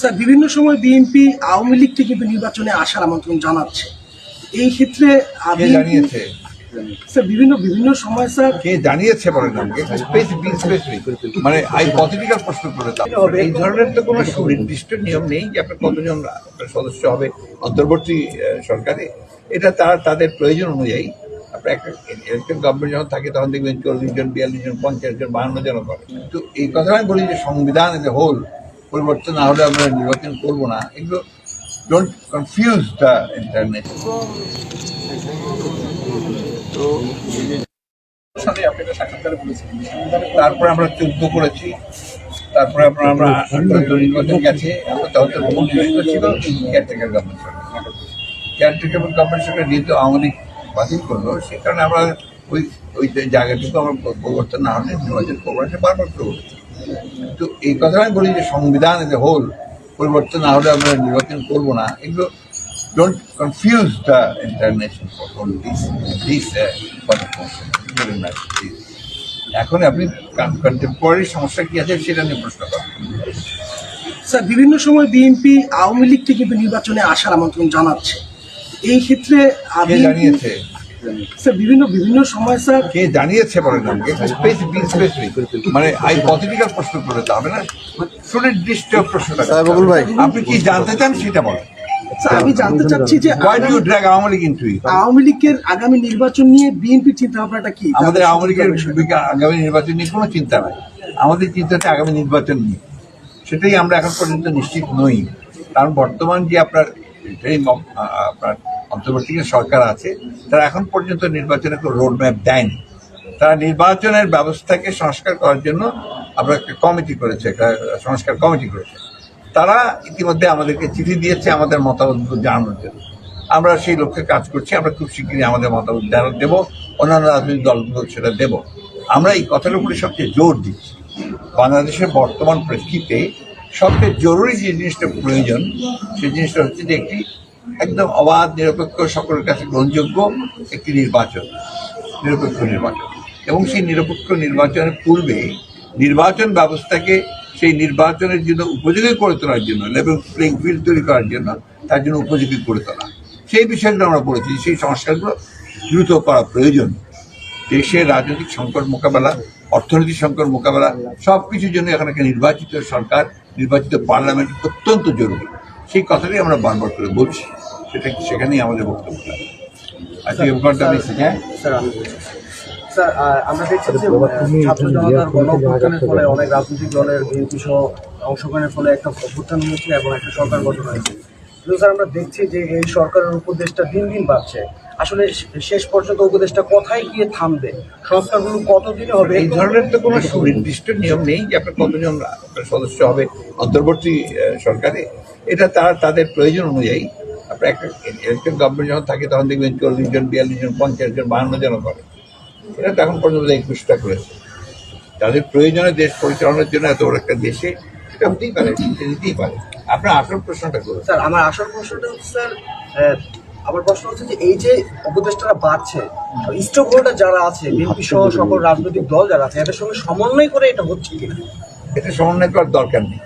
Sir বিভিন্ন সময় BNP Awami লীগকে কিন্তু নির্বাচনে আসার আমন্ত্রণ জানাচ্ছে। এই ক্ষেত্রে কে জানিয়েছে? স্যার বিভিন্ন বিভিন্ন সময় স্যার কে জানিয়েছে বলেন আমাকে? স্পেসিফিক স্পেসিফিক মানে প্রশ্ন করে এই ধরনের তো কোনো সুনির্দিষ্ট নিয়ম নেই যে আপনার কতজন আপনার সদস্য হবে অন্তর্বর্তী সরকারে। এটা তারা তাদের প্রয়োজন অনুযায়ী আপনার একটা ইলেকটেড গভর্নমেন্ট যখন থাকে তখন দেখবেন চল্লিশ জন বিয়াল্লিশ জন পঞ্চাশ জন বাহান্ন জন করে। কিন্তু এই কথা আমি বলি যে সংবিধান এজ হোল পরিবর্তন না হলে আমরা নির্বাচন করব না। এগুলো ডোন্ট কনফিউজ দ্য ইন্টারনেট বলেছেন। তারপরে আমরা চোদ্দ করেছি। তারপরে আপনার আমরা নির্বাচন গেছে। আমরা তখন তো ছিল। কেয়ারটেকার গভর্নমেন্ট সরকার। কেয়ারটেকার গভর্নমেন্ট সরকার যেহেতু আওয়ামী লীগ বাতিল করল সে কারণে আমরা ওই ওই জায়গাটুকু আমরা পরিবর্তন না হলে নির্বাচন করব বারবার করে বলেছি। তো এই কথা আমি বলি যে সংবিধান এজ হোল পরিবর্তন না হলে আমরা নির্বাচন করব না। এগুলো ডোন্ট কনফিউজ দ্য ইন্টারন্যাশনাল এখন আপনি কন্টেম্পোরারি সমস্যা কি আছে সেটা নিয়ে প্রশ্ন করেন। স্যার বিভিন্ন সময় বিএনপি আওয়ামী লীগকে কিন্তু নির্বাচনে আসার আমন্ত্রণ জানাচ্ছে। এই ক্ষেত্রে জানিয়েছে? স্যার বিভিন্ন বিভিন্ন সময় স্যার কে জানিয়েছে বলেন আমাকে? স্পেসিফিক স্পেসিফিক মানে হাইপোথেটিক্যাল প্রশ্ন করে দাও হবে না? সুনির্দিষ্ট প্রশ্নটা বকুল ভাই। আপনি কি জানতে চান সেটা বলেন। আমি জানতে চাচ্ছি যে why do drag Awami League into it Awami লীগের আগামী নির্বাচন নিয়ে বিএনপি চিন্তা ভাবনাটা কি? আমাদের আওয়ামী লীগের আগামী নির্বাচন নিয়ে কোনো চিন্তা নাই। আমাদের চিন্তাটা আগামী নির্বাচন নিয়ে। সেটাই আমরা এখন পর্যন্ত নিশ্চিত নই। কারণ বর্তমান যে আপনার আপনার অন্তর্বর্তীকালীন সরকার আছে, তারা এখন পর্যন্ত নির্বাচনের কোনো রোড ম্যাপ দেয়নি। তারা নির্বাচনের ব্যবস্থাকে সংস্কার করার জন্য আমরা একটা কমিটি করেছে, একটা সংস্কার কমিটি করেছে। তারা ইতিমধ্যে আমাদেরকে চিঠি দিয়েছে আমাদের মতামত জানানোর জন্য। আমরা সেই লক্ষ্যে কাজ করছি, আমরা খুব শীঘ্রই আমাদের মতামত জানান দেব, অন্যান্য রাজনৈতিক দলগুলো সেটা দেব। আমরা এই কথার উপরে সবচেয়ে জোর দিচ্ছি। বাংলাদেশের বর্তমান প্রেক্ষিতে সবচেয়ে জরুরি যে জিনিসটা প্রয়োজন, সেই জিনিসটা হচ্ছে যে একটি একদম অবাধ, নিরপেক্ষ সকলের কাছে গ্রহণযোগ্য একটি নির্বাচন, নিরপেক্ষ নির্বাচন। এবং সেই নিরপেক্ষ নির্বাচনের পূর্বে নির্বাচন ব্যবস্থাকে সেই নির্বাচনের জন্য উপযোগী করে তোলার জন্য লেভেল প্লেইং ফিল্ড তৈরি করার জন্য তার জন্য উপযোগী করে তোলা। সেই বিষয়গুলো আমরা বলেছি সেই সংস্কারগুলো দ্রুত করা প্রয়োজন। দেশের রাজনৈতিক সংকট মোকাবেলা, অর্থনৈতিক সংকট মোকাবেলা সব কিছুর জন্য এখন নির্বাচিত সরকার, নির্বাচিত পার্লামেন্ট অত্যন্ত জরুরি। সেই কথাটাই আমরা বারবার করে বলছি। সেটা সেখানেই আমাদের বক্তব্য আজকে ব্যাপারটা স্যার আমরা দেখছি যে ছাত্র জনতার গণঅভ্যুত্থানের ফলে অনেক রাজনৈতিক দলের বিএনপি সহ অংশগ্রহণের ফলে একটা অভ্যুত্থান হয়েছে এবং একটা সরকার গঠন হয়েছে। কিন্তু স্যার আমরা দেখছি যে এই সরকারের উপদেশটা দিন দিন বাড়ছে। আসলে শেষ পর্যন্ত উপদেশটা কোথায় গিয়ে থামবে? সংস্কারগুলো কতদিনে হবে? এই ধরনের তো কোনো সুনির্দিষ্ট নিয়ম নেই যে আপনার কতজন সদস্য হবে অন্তর্বর্তী আহ, সরকারে। এটা তারা তাদের প্রয়োজন অনুযায়ী আপনার একটা ইলেকটেড গভর্নমেন্ট যখন থাকে তখন দেখবেন চল্লিশ জন বিয়াল্লিশ জন পঞ্চাশ জন বাহান্ন জন করে। এটা তো এখন পর্যন্ত একুশটা করেছে। তাদের প্রয়োজনে দেশ পরিচালনার জন্য এত বড় একটা দেশে এটা হতেই পারে দিতেই পারে। আপনার আসল প্রশ্নটা করুন। স্যার আমার আসল প্রশ্নটা হচ্ছে স্যার আমার প্রশ্ন হচ্ছে যে এই যে উপদেষ্টারা বাড়ছে স্টক হোল্ডার যারা আছে বিএনপি সহ সকল রাজনৈতিক দল যারা আছে এদের সঙ্গে সমন্বয় করে এটা হচ্ছে কিনা? এটা সমন্বয় করার দরকার নেই।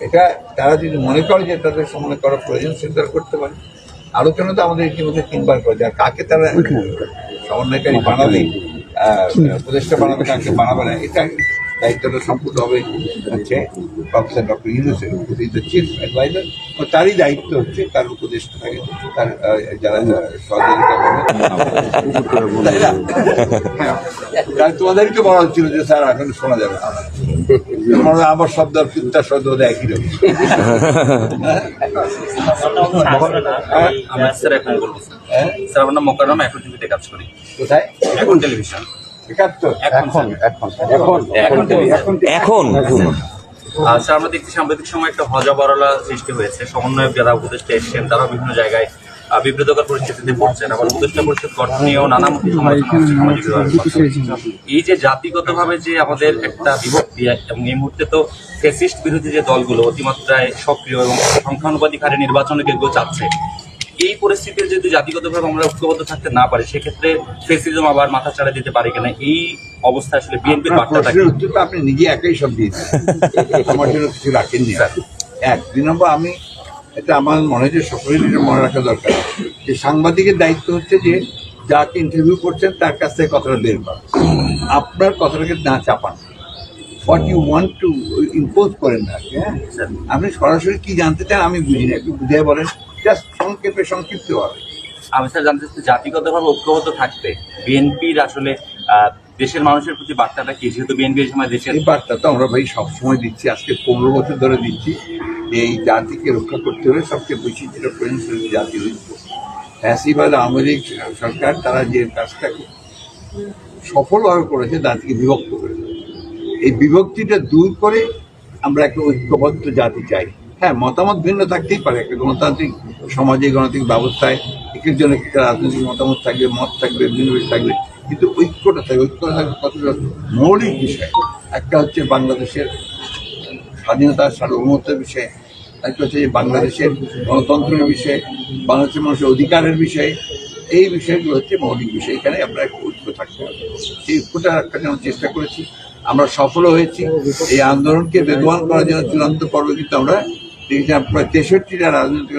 এটা তারা যদি মনে করে যে তাদের সমন্বয় করার প্রয়োজন সেটা তারা করতে পারে। আলোচনা তো আমাদের ইতিমধ্যে তিনবার করেছে। আর কাকে তারা সমন্বয়কারী বানাবে উপদেষ্টা বানাবে কাকে বানাবে না এটা দায়িত্বটা সম্পূর্ণ হবে হচ্ছে প্রফেসর ডক্টর ইউনুসের ইজ দ্য চিফ অ্যাডভাইজার ও তারই দায়িত্ব হচ্ছে তার উপদেষ্টা থাকে তার যারা সহযোগিতা করবে। হ্যাঁ। তোমাদেরকে বলা হচ্ছিল যে স্যার এখন শোনা যাবে। মনে আমার শব্দ আর পিতার শব্দ একই রকম। হ্যাঁ? স্যার এখন বলব স্যার। হ্যাঁ? স্যার আমার নাম মোকাররম এখন টিভিতে কাজ করি। কোথায়? এখন টেলিভিশন এখন এখন এখন এখন এখন টেলিভিশন এখন আর স্যার আমরা দেখছি সাম্প্রতিক সময় একটা হজা হজাবরলা সৃষ্টি হয়েছে। সমন্বয়ক যারা উপদেষ্টা এসছেন তারা বিভিন্ন জায়গায় বিব্রতকর পরিস্থিতিতে পড়ছেন আবার উপদেষ্টা পরিষদ গঠন নিয়েও যোগাযোগ এই যে জাতিগতভাবে যে আমাদের একটা বিভক্তি এবং এই মুহূর্তে তো ফেসিস্ট বিরোধী যে দলগুলো অতিমাত্রায় সক্রিয় এবং সংখ্যানুপাতিক হারে নির্বাচনে কেউ কেউ চাচ্ছে এই পরিস্থিতিতে যদি জাতিগতভাবে আমরা ঐক্যবদ্ধ থাকতে না পারি সেক্ষেত্রে ফেসিজম আবার মাথা চাড়া দিতে পারে কিনা এই অবস্থা আসলে বিএনপির বার্তাটা আপনি নিজে একাই সব দিয়েছেন। আমার জন্য কিছু রাখেননি। এক দুই নম্বর আমি এটা আমার মনে হয় যে সকলের এটা মনে রাখা দরকার। যে সাংবাদিকের দায়িত্ব হচ্ছে যে যাকে ইন্টারভিউ করছেন, তার কাছ থেকে কথাটা বের করা। আপনার কথাটাকে না চাপান। What you want to impose করেন না হ্যাঁ? আপনি সরাসরি কি জানতে চান আমি বুঝি না, একটু বুঝিয়ে বলেন। জাস্ট সংক্ষেপে সংক্ষিপ্ত হবে আমি স্যার জানতে চাচ্ছি, জাতিগতভাবে ঐক্যবদ্ধ থাকতে বিএনপির আসলে দেশের মানুষের প্রতি বার্তাটা কি? যেহেতু বিএনপি সময় দেশের এই বার্তা তো আমরা ভাই সবসময় দিচ্ছি, আজকে পনেরো বছর ধরে দিচ্ছি। এই জাতিকে রক্ষা করতে হলে সবচেয়ে বেশি যেটা প্রয়োজন জাতীয় ঐক্য। ফ্যাসিবাদ, আওয়ামী সরকার, তারা যে কাজটাকে সফলভাবে করেছে জাতিকে বিভক্ত করেছে এই বিভক্তিটা দূর করে আমরা একটা ঐক্যবদ্ধ জাতি চাই। হ্যাঁ মতামত ভিন্ন থাকতেই পারে। একটা গণতান্ত্রিক সমাজে গণতান্ত্রিক ব্যবস্থায় একের জন্য রাজনৈতিক মতামত থাকবে, মত থাকবে, ভিন্ন থাকবে। কিন্তু ঐক্যটা থাকবে ঐক্যটা থাকবে কতটা মৌলিক বিষয়। একটা হচ্ছে বাংলাদেশের স্বাধীনতা সার্বভৌমত্বের বিষয়ে। একটা হচ্ছে বাংলাদেশের গণতন্ত্রের বিষয়ে, বাংলাদেশের মানুষের অধিকারের বিষয়ে। এই বিষয়গুলো হচ্ছে মৌলিক বিষয়। এখানে আমরা একটা ঐক্য থাকতে হবে। সেই ঐক্যটা রাখার জন্য চেষ্টা করেছি। আমরা সফল হয়েছি। এই আন্দোলনকে বেগবান করার জন্য চূড়ান্ত পর্বে কিন্তু আমরা দেখেছিলাম প্রায় তেষট্টিটা রাজনৈতিক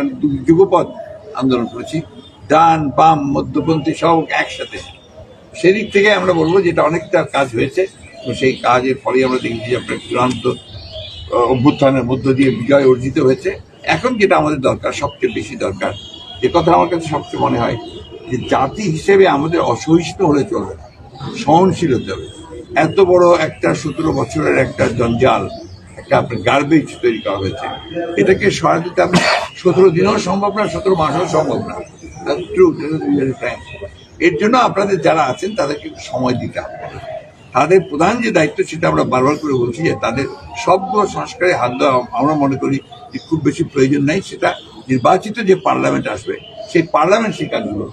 যুগপৎ আন্দোলন করেছি। ডান, বাম, মধ্যপন্থী সব একসাথে। সেদিক থেকে আমরা বলব যেটা অনেকটা কাজ হয়েছে তো সেই কাজের ফলে আমরা দেখেছি যে আপনার চূড়ান্ত অভ্যুত্থানের মধ্য দিয়ে বিজয় অর্জিত হয়েছে। এখন যেটা আমাদের দরকার, সবচেয়ে বেশি দরকার, যে কথা আমার কাছে সবচেয়ে মনে হয়, যে জাতি হিসেবে আমাদের অসহিষ্ণু হলে চলবে না, সহনশীল হতে হবে। এত বড় একটা সতেরো বছরের একটা জঞ্জাল, একটা আপনার গার্বেজ তৈরি করা হয়েছে। এটাকে সহায় দিতে আপনি সতেরো দিনেও সম্ভব না, সতেরো মাসেও সম্ভব না। ট্রু এর জন্য আপনাদের যারা আছেন, তাদেরকে সময় দিতে হবে। তাদের প্রধান যে দায়িত্ব, সেটা আমরা বারবার করে বলছি যে তাদের সবগুলো সংস্কারে হাত দেওয়া আমরা মনে করি যে খুব বেশি প্রয়োজন নাই। সেটা নির্বাচিত যে পার্লামেন্ট আসবে, সেই পার্লামেন্ট সেই কাজগুলো।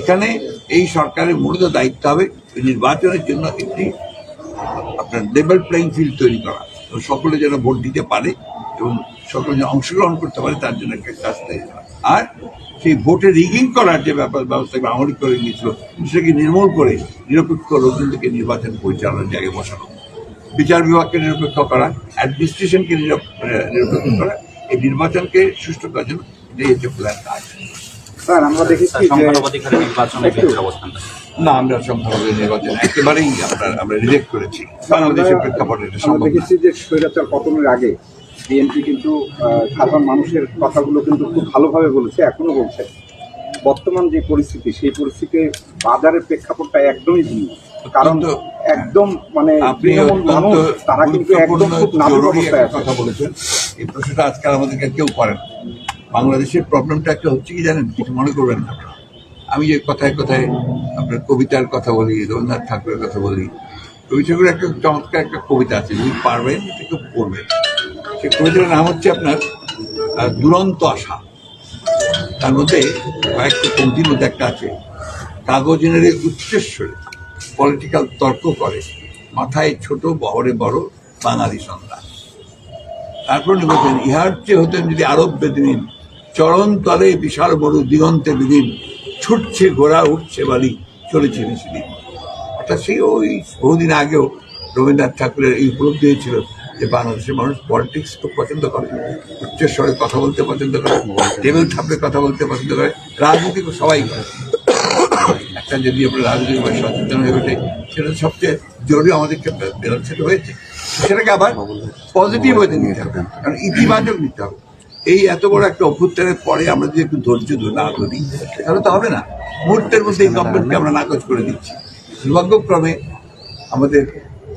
এখানে এই সরকারের মূলত দায়িত্ব হবে নির্বাচনের জন্য একটি আপনার লেভেল প্লেইং ফিল্ড তৈরি করা। এবং সকলে যেন ভোট দিতে পারে এবং সকলে যেন অংশগ্রহণ করতে পারে, তার জন্য একটা কাজ তৈরি করা। আর সেই ভোটে রিগিং করার যে ব্যাপার ব্যবস্থা আমলি করে নিয়েছিল সেটাকে নির্মূল করে নিরপেক্ষ লোকজনদেরকে নির্বাচন পরিচালনার জায়গায় বসানো। বিচার বিভাগকে নিরপেক্ষ করা অ্যাডমিনিস্ট্রেশনকে নিরপেক্ষ করা এই নির্বাচনকে সুষ্ঠু করার জন্য এটাই হচ্ছে প্রধান কাজ। স্যার আমরা দেখেছি না আমরা সম্পূর্ণ নির্বাচন একেবারেই আমরা রিজেক্ট করেছি। বাংলাদেশের প্রেক্ষাপটে। দেখেছি যে স্বৈরাচার পতনের আগে বিএনপি কিন্তু সাধারণ মানুষের কথাগুলো কিন্তু খুব ভালোভাবে বলেছে এখনও বলছে। বর্তমান যে পরিস্থিতি সেই পরিস্থিতিতে বাজারের প্রেক্ষাপটটা একদমই ভিন্ন। কারণ একদম মানে আপনি তৃণমূল মানুষ তারা কিন্তু একদম খুব নাজুক অবস্থায় কথা বলেছেন। এই প্রশ্নটা আজকাল আমাদেরকে কেউ করেন। বাংলাদেশের প্রবলেমটা একটা হচ্ছে কি জানেন? কিছু মনে করবেন না আমি যে কথায় কথায় আপনার কবিতার কথা বলি রবীন্দ্রনাথ ঠাকুরের কথা বলি রবি ঠাকুরের একটা চমৎকার একটা কবিতা আছে যদি পারবেন এটা কেউ পড়বেন। সেই কবিতার নাম হচ্ছে আপনার দুরন্ত আশা। তার মধ্যে কয়েকটা পঙ্ক্তির মধ্যে একটা আছে কাগজের উচ্চস্বরে পলিটিক্যাল তর্ক করে, মাথায় ছোট বহরে বড় বাঙালি সন্তান। তারপর লিখেছেন ইহার চেয়ে হতেন যদি আরব বেদিন চরণ তলে বিশাল বড় দিগন্তে বিদিন, ছুটছে ঘোড়া উঠছে বালি, চলেছে মিছিলি অর্থাৎ সেই ওই বহুদিন আগেও রবীন্দ্রনাথ ঠাকুরের এই উপলব্ধি হয়েছিল যে বাংলাদেশের মানুষ পলিটিক্স খুব পছন্দ করে। উচ্চস্বরে কথা বলতে পছন্দ করে টেবিল থাপড়ে কথা বলতে পছন্দ করে, রাজনীতি সবাই করে। একটা যদি আমরা রাজনৈতিকভাবে সচেতন হয়ে ওঠে সেটা সবচেয়ে জরুরি আমাদের ক্ষেত্রে সেটা হয়েছে। সেটাকে আবার পজিটিভ হতে নিতে হবে, কারণ ইতিবাচক নিতে হবে। এই এত বড় একটা অভ্যুত্থানের পরে আমরা যদি একটু ধৈর্য ধরে না ধরি, তাহলে তো হবে না। মুহূর্তের মধ্যে এই গভর্নমেন্টকে আমরা নাকচ করে দিচ্ছি। দুর্ভাগ্যক্রমে আমাদের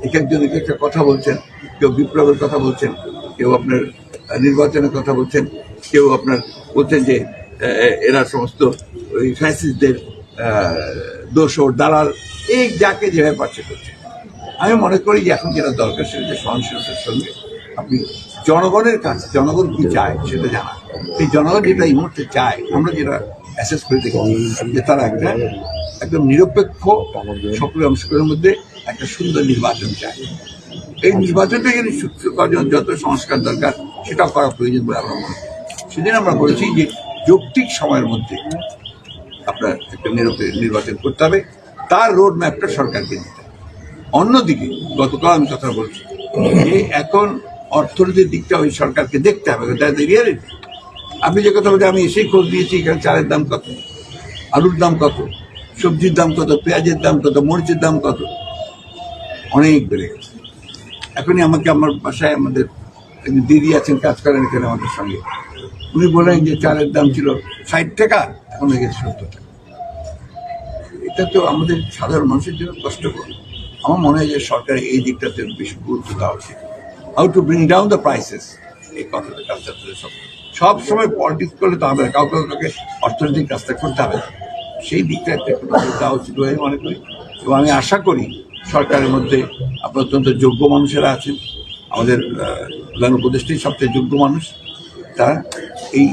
এক একজন এক একটা কথা বলছেন, কেউ বিপ্লবের কথা বলছেন, কেউ আপনার নির্বাচনের কথা বলছেন, কেউ আপনার বলছেন যে এরা সমস্ত ওই ফ্যাসিস্টদের দোষর, দালাল, এই যাকে যেভাবে পাচ্ছে করছে। আমি মনে করি যে এখন যেটা দরকার সেটা হচ্ছে সহনশীলতার সঙ্গে আপনি জনগণের কাছে জনগণ কি চায় সেটা জানা। এই জনগণ যেটা এই মুহূর্তে চায়, আমরা যেটা অ্যাসেস করে দেখেছি, যে তারা একটা, একদম নিরপেক্ষ সকলের অংশগ্রহণের মধ্যে একটা সুন্দর নির্বাচন চাই। এই নির্বাচনটাকে সুস্থ করার যত সংস্কার দরকার, সেটাও করা প্রয়োজন বলে আমরা মনে করি। সেদিন আমরা বলেছি যে যৌক্তিক সময়ের মধ্যে আপনার একটা নির্বাচন করতে হবে। তার রোড ম্যাপটা সরকারকে দিতে হবে। অন্যদিকে, গতকাল আমি কথা বলছি যে এখন অর্থনীতির দিকটা ওই সরকারকে দেখতে হবে। দ্যাট রিয়ালিটি আপনি যে কথা বলতে আমি এসেই খোঁজ দিয়েছি এখানে চালের দাম কত, আলুর দাম কত, সবজির দাম কত, পেঁয়াজের দাম কত, মরিচের দাম কত। অনেক বেড়ে গেছে। এখনই আমাকে আমার বাসায় আমাদের দিদি আছেন, কাজ করেন এখানে আমাদের সঙ্গে। উনি বলেন যে চালের দাম ছিল ষাট টাকা, এখন হয়ে গেছে সত্তর টাকা। এটা তো আমাদের সাধারণ মানুষের জন্য কষ্টকর। আমার মনে হয় যে সরকার এই দিকটাতে বেশি গুরুত্ব দেওয়া উচিত। How to bring down the prices এই কথাটা কাজটা সব সব সময় পলিটিক্স করলে তো হবে না। কাউকে কাউকে অর্থনৈতিক কাজটা করতে হবে সেই দিকটা একটা দেওয়া উচিত বলে মনে করি। এবং আমি আশা করি সরকারের মধ্যে আপনার অত্যন্ত যোগ্য মানুষেরা আছেন। আমাদের প্রধান উপদেষ্টাই সবচেয়ে যোগ্য মানুষ। তারা এই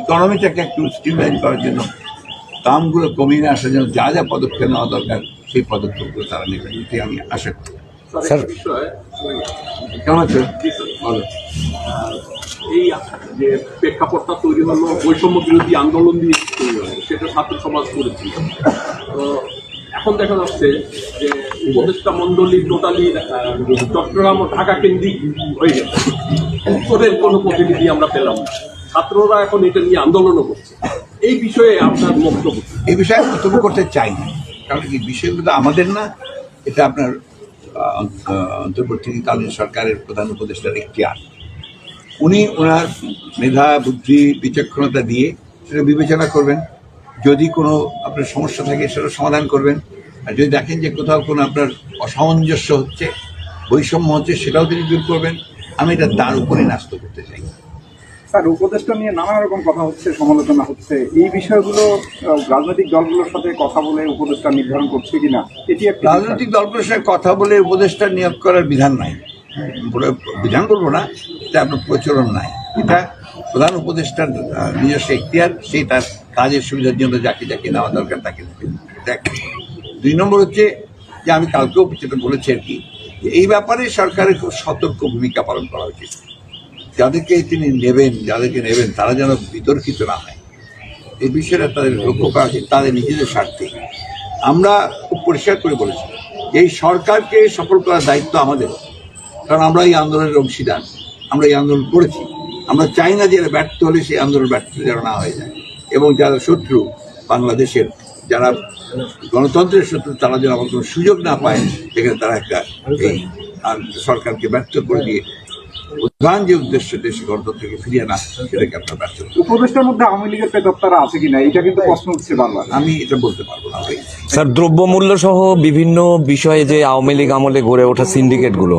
ইকোনমিটাকে একটু স্টিমলাইন করার জন্য দামগুলো কমিয়ে নিয়ে আসার জন্য যা যা পদক্ষেপ নেওয়া দরকার সেই পদক্ষেপগুলো তারা নেবেন এটি আমি আশা করি। স্যার কেমন আছে। ভালো এই যে প্রেক্ষাপটটা তৈরি হলো বৈষম্য বিরোধী আন্দোলন দিয়ে তৈরি হলো সেটা ছাত্র সমাজ করেছিল। তো এখন দেখা যাচ্ছে যে উপদেষ্টা মন্ডলী টোটালি চট্টগ্রাম ও ঢাকা কেন্দ্রিক হয়ে গেছে। উত্তরের কোনো প্রতিনিধি আমরা পেলাম না। ছাত্ররা এখন এটা নিয়ে আন্দোলনও করছে। এই বিষয়ে আপনার বক্তব্য কি? এই বিষয়ে মন্তব্য করতে চাই না। কারণ এই বিষয়গুলো আমাদের না, এটা আপনার অন্তর্বর্তীকালীন সরকারের প্রধান উপদেষ্টার ইখতিয়ার। উনি ওনার মেধা, বুদ্ধি, বিচক্ষণতা দিয়ে সেটা বিবেচনা করবেন। যদি কোনো আপনার সমস্যা থাকে সেটা সমাধান করবেন। আর যদি দেখেন যে কোথাও কোনো আপনার অসামঞ্জস্য হচ্ছে বৈষম্য হচ্ছে সেটাও তিনি দূর করবেন। আমি এটা তার উপরে ন্যস্ত করতে চাই। স্যার উপদেষ্টা নিয়ে নানা রকম কথা হচ্ছে সমালোচনা হচ্ছে। এই বিষয়গুলো রাজনৈতিক দলগুলোর সাথে কথা বলে উপদেষ্টা নির্ধারণ করছে কিনা এটি একটি রাজনৈতিক দলগুলোর সঙ্গে কথা বলে উপদেষ্টা নিয়োগ করার বিধান নাই। বিধান করব না এটা আপনার প্রচলন নাই। এটা প্রধান উপদেষ্টার নিজস্ব এখতিয়ার সেই তার কাজের সুবিধার জন্য যাকে যাকে নেওয়া দরকার তাকে একটা। দুই নম্বর হচ্ছে যে আমি কালকেও যেটা বলেছি আর কি এই ব্যাপারে সরকারের খুব সতর্ক ভূমিকা পালন করা উচিত। যাদেরকে তিনি নেবেন, যাদেরকে নেবেন, তারা যেন বিতর্কিত না হয়। এই বিষয়টা তাদের লক্ষ্য করা উচিত, তাদের নিজেদের স্বার্থে। আমরা খুব পরিষ্কার করে বলেছি এই সরকারকে সফল করার দায়িত্ব আমাদের। কারণ আমরা এই আন্দোলনের অংশীদার, আমরা এই আন্দোলন করেছি। আমরা চাই না যে এরা ব্যর্থ হলে সেই আন্দোলন ব্যর্থ যেন না হয়ে যায়। এবং যারা শত্রু বাংলাদেশের যারা গণতন্ত্রের শত্রু তারা যেন আমার কোনো সুযোগ না পায় সেখানে তারা একটা এই সরকারকে ব্যর্থ করে দিয়ে প্রধান যে উদ্দেশ্য দেশে গণতন্ত্রকে ফিরিয়ে না সেটাকে আপনার ব্যর্থ। উপদেষ্টার মধ্যে আওয়ামী লীগের প্রেতাত্মারা আছে কিনা? এটা কিন্তু প্রশ্ন উঠছে বারবার। আমি এটা বলতে পারব না ভাই। স্যার দ্রব্যমূল্য সহ বিভিন্ন বিষয়ে যে আওয়ামী লীগ আমলে গড়ে ওঠা সিন্ডিকেটগুলো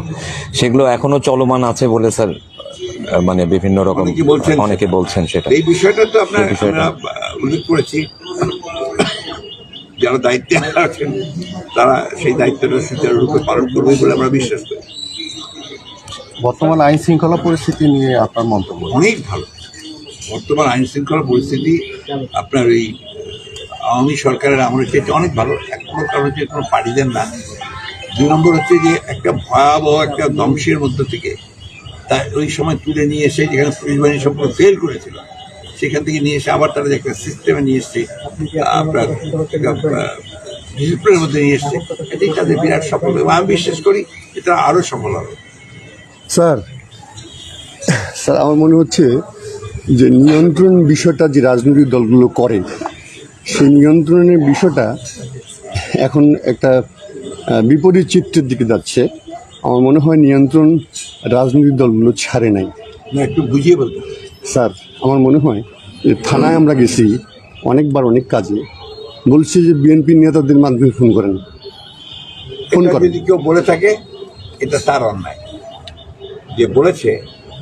সেগুলো এখনও চলমান আছে বলে স্যার মানে বিভিন্ন রকম অনেকে বলছেন অনেকে বলছেন সেটা। এই বিষয়টা তো আপনার বিষয়টা। উল্লেখ করেছি। যারা দায়িত্বে আছেন তারা সেই দায়িত্বটা সুচারুরূপে পালন করবে বলে আমরা বিশ্বাস করি। বর্তমান আইন শৃঙ্খলা পরিস্থিতি নিয়ে আপনার মন্তব্য অনেক ভালো। বর্তমান আইন শৃঙ্খলা পরিস্থিতি আপনার এই আওয়ামী সরকারের আমলের চেয়ে অনেক ভালো। এক নম্বর কারণ হচ্ছে কোনো পার্টিদের না। দুই নম্বর হচ্ছে যে একটা ভয়াবহ একটা ধ্বংসের মধ্য থেকে তা ওই সময় তুলে নিয়ে এসে যেখানে পুলিশ বাহিনী সম্পূর্ণ ফেল করেছিল, সেখান থেকে নিয়ে এসে আবার তারা যে একটা সিস্টেমে নিয়ে এসছে, আপনার ডিসিপ্লিনের মধ্যে নিয়ে এসছে, এটাই তাদের বিরাট সফল এবং আমি বিশ্বাস করি এটা আরও সফল হবে। স্যার স্যার, আমার মনে হচ্ছে যে নিয়ন্ত্রণ বিষয়টা যে রাজনৈতিক দলগুলো করে, সেই নিয়ন্ত্রণের বিষয়টা এখন একটা বিপরীত চিত্রের দিকে যাচ্ছে। আমার মনে হয় নিয়ন্ত্রণ রাজনৈতিক দলগুলো ছাড়ে নাই। না একটু বুঝিয়ে বলতে। স্যার আমার মনে হয় যে থানায় আমরা গেছি অনেকবার অনেক কাজে। বলছি যে বিএনপি নেতাদের মাধ্যমে ফোন করেন। ফোন করেন। যদি কেউ বলে থাকে এটা তার অন্যায়। যে বলেছে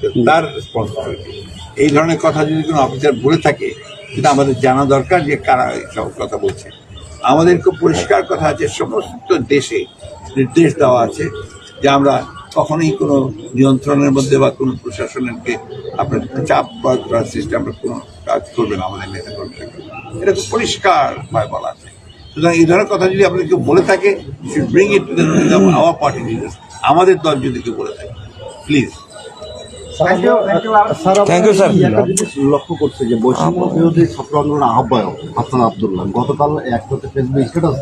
যে তার রেসপন্সিবিলিটি এই ধরনের কথা যদি কোনো অফিসার বলে থাকে সেটা আমাদের জানা দরকার যে কারা সব কথা বলছে। আমাদের খুব পরিষ্কার কথা আছে সমস্ত দেশে নির্দেশ দেওয়া আছে। যে আমরা কখনোই কোনো নিয়ন্ত্রণের মধ্যে বা কোনো প্রশাসনেরকে আপনার চাপ প্রয়োগ করার সিস্টেম আমরা কোনো কাজ করবে না আমাদের নেতা কর্মীরা এটা খুব পরিষ্কারভাবে বলা আছে। সুতরাং এই ধরনের কথা যদি আপনার কেউ বলে থাকে bring it to the our party leaders আমাদের দল যদি কেউ বলে থাকে প্লিজ থ্যাংক ইউ স্যার জিনিস লক্ষ্য করছে যে বৈষম্য বিরোধী ছাত্র আন্দোলনের আহ্বায়ক হাসান আব্দুল্লাহ। গতকাল ফেসবুক স্ট্যাটাস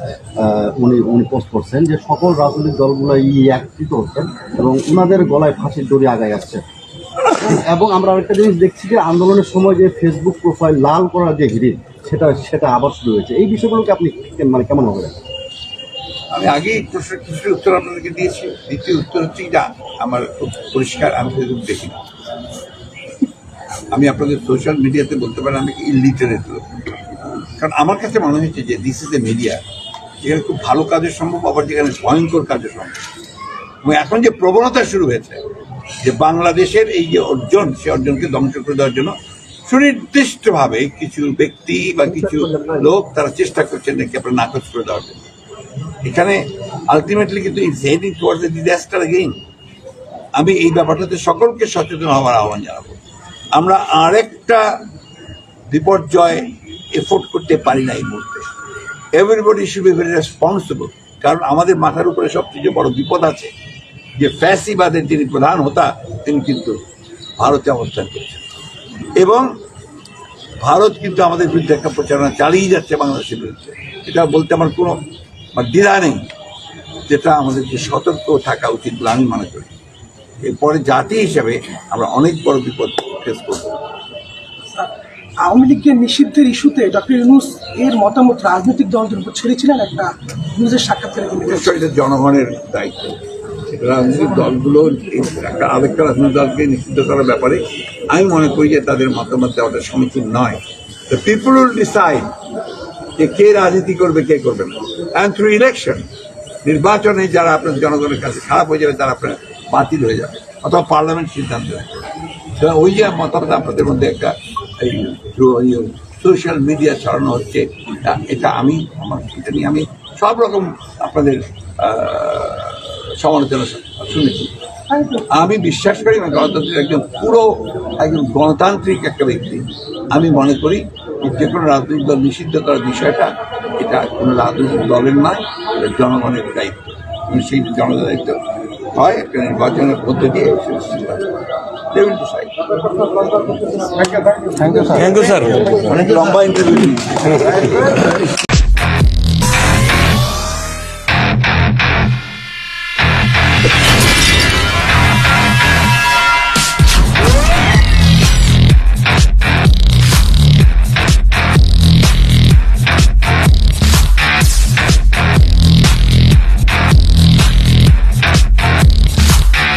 উনি উনি পোস্ট করছেন যে সকল রাজনৈতিক দলগুলো ই একত্রিত হচ্ছেন এবং ওনাদের গলায় ফাঁসির দড়ি আগায় আসছে। এবং আমরা আরেকটা জিনিস দেখছি যে আন্দোলনের সময় যে ফেসবুক প্রোফাইল লাল করার যে হিড়িক সেটা সেটা আবার শুরু হয়েছে। এই বিষয়গুলোকে আপনি কে- মানে কেমন হবে আমি আগেই প্রশ্নের কিছুর উত্তর আপনাদেরকে দিয়েছি। দ্বিতীয় উত্তর হচ্ছে এটা আমার খুব পরিষ্কার আমি ফেসবুক দেখি না আমি আপনাদের সোশ্যাল মিডিয়াতে বলতে পারি আমি ইলিটারেট লোক। কারণ আমার কাছে মনে হয়েছে যে দিস ইজ এ মিডিয়া যেখানে খুব ভালো কাজের সম্ভব আবার যেখানে ভয়ঙ্কর কাজের সম্ভব। এবং এখন যে প্রবণতা শুরু হয়েছে যে বাংলাদেশের এই যে অর্জন সে অর্জনকে ধ্বংস করে দেওয়ার জন্য সুনির্দিষ্টভাবে কিছু ব্যক্তি বা কিছু লোক তারা চেষ্টা করছেন নাকি আপনার নাকচ করে দেওয়ার জন্য। এখানে আলটিমেটলি কিন্তু it's heading towards the disaster again আমি এই ব্যাপারটাতে সকলকে সচেতন হওয়ার আহ্বান জানাব। আমরা আরেকটা বিপর্যয় এফোর্ড করতে পারি না এই মুহূর্তে। Everybody should be very responsible কারণ আমাদের মাথার উপরে সবচেয়ে বড় বিপদ আছে। যে ফ্যাসিবাদের যিনি প্রধান হতা, তিনি কিন্তু ভারতে অবস্থান করছেন। এবং ভারত কিন্তু আমাদের বিরুদ্ধে একটা প্রচারণা চালিয়ে যাচ্ছে বাংলাদেশের বিরুদ্ধে। এটা বলতে আমার কোনো মানে দ্বিধা নেই যেটা আমাদেরকে সতর্ক থাকা উচিত বলে আমি মনে করি। এরপরে জাতি হিসাবে আমরা অনেক বড় বিপদ ফেস করব। আওয়ামী লীগকে নিষিদ্ধের ইস্যুতে ডক্টর ইউনুস এর মতামত রাজনৈতিক দলদের উপর ছেড়েছিলেন একটা নিউজের সাক্ষাৎকারে এটা জনগণের দায়িত্ব। রাজনৈতিক দলগুলো একটা আরেকটা রাজনৈতিক দলকে নিষিদ্ধ করার ব্যাপারে আমি মনে করি যে তাদের মতামত দেওয়াটা সমীচীন নয়। দ্য পিপুল উইল ডিসাইড যে কে রাজনীতি করবে, কে করবে না। অ্যান্ড থ্রু ইলেকশন নির্বাচনে যারা আপনার জনগণের কাছে খারাপ হয়ে যাবে, তারা আপনার বাতিল হয়ে যাবে। অথবা পার্লামেন্ট সিদ্ধান্ত নেবে। ওই যে মতামত আপনাদের মধ্যে একটা এই সোশ্যাল মিডিয়া ছড়ানো হচ্ছে, এটা- আমি, আমার, এটা নিয়ে আমি সব রকম আপনাদের সমালোচনা শুনেছি। আমি বিশ্বাস করি গণতন্ত্রের একজন পুরো একজন গণতান্ত্রিক একটা ব্যক্তি। আমি মনে করি যে কোনো রাজনৈতিক দল নিষিদ্ধ করার বিষয়টা এটা কোনো রাজনৈতিক দলের নয় এটা জনগণের দায়িত্ব। সেই জনগণের দায়িত্ব হয় একটা নির্বাচনের মধ্যে দিয়ে. থ্যাংক ইউ স্যার অনেক লম্বা ইন্টারভিউ